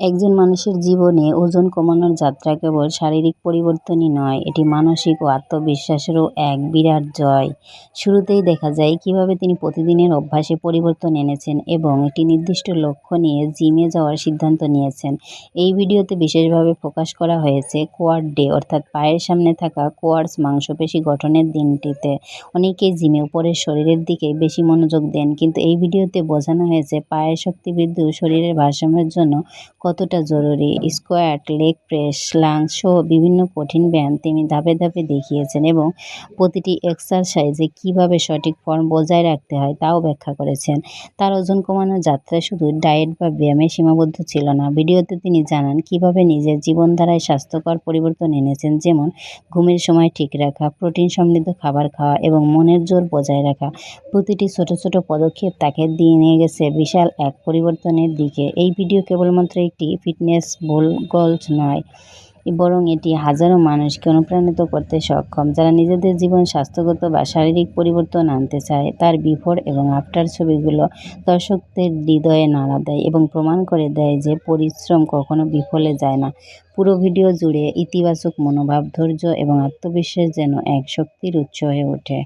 একজন মানুষের জীবনে ওজন কমানোর যাত্রা কেবল শারীরিক পরিবর্তনই নয়, এটি মানসিক ও আত্মবিশ্বাসেরও এক বিরাট জয়। শুরুতেই দেখা যায় কীভাবে তিনি প্রতিদিনের অভ্যাসে পরিবর্তন এনেছেন এবং একটি নির্দিষ্ট লক্ষ্য নিয়ে জিমে যাওয়ার সিদ্ধান্ত নিয়েছেন। এই ভিডিওতে বিশেষভাবে ফোকাস করা হয়েছে কোয়ার ডে অর্থাৎ পায়ের সামনে থাকা কোয়াডস মাংসপেশি গঠনের দিনটিতে। অনেকেই জিমে উপরের শরীরের দিকে বেশি মনোযোগ দেন, কিন্তু এই ভিডিওতে বোঝানো হয়েছে পায়ের শক্তি বৃদ্ধি ও শরীরের ভারসাম্যের জন্য কতটা জরুরি। স্কোয়াট, লেগ প্রেস, লাংস সহ বিভিন্ন কঠিন ব্যায়াম তিনি ধাপে ধাপে দেখিয়েছেন এবং প্রতিটি এক্সারসাইজে কীভাবে সঠিক ফর্ম বজায় রাখতে হয় তাও ব্যাখ্যা করেছেন। তার ওজন কমানোর যাত্রা শুধু ডায়েট বা ব্যায়ামে সীমাবদ্ধ ছিল না। ভিডিওতে তিনি জানান কীভাবে নিজের জীবনধারায় স্বাস্থ্যকর পরিবর্তন এনেছেন, যেমন ঘুমের সময় ঠিক রাখা, প্রোটিন সমৃদ্ধ খাবার খাওয়া এবং মনের জোর বজায় রাখা। প্রতিটি ছোট ছোট পদক্ষেপ তাকে দিয়ে নিয়ে গেছে বিশাল এক পরিবর্তনের দিকে। এই ভিডিও কেবলমাত্র ফিটনেস গোলস নয়, বরং এটি হাজারো মানুষকে অনুপ্রাণিত করতে সক্ষম, যারা নিজেদের জীবন স্বাস্থ্যগত বা শারীরিক পরিবর্তন আনতে চায়। তার বিফোর এবং আফটার ছবিগুলো দর্শকদের হৃদয়ে নাড়া দেয় এবং প্রমাণ করে দেয় যে পরিশ্রম কখনো বিফলে যায় না। পুরো ভিডিও জুড়ে ইতিবাচক মনোভাব, ধৈর্য এবং আত্মবিশ্বাস যেন এক শক্তির উৎস হয়ে ওঠে।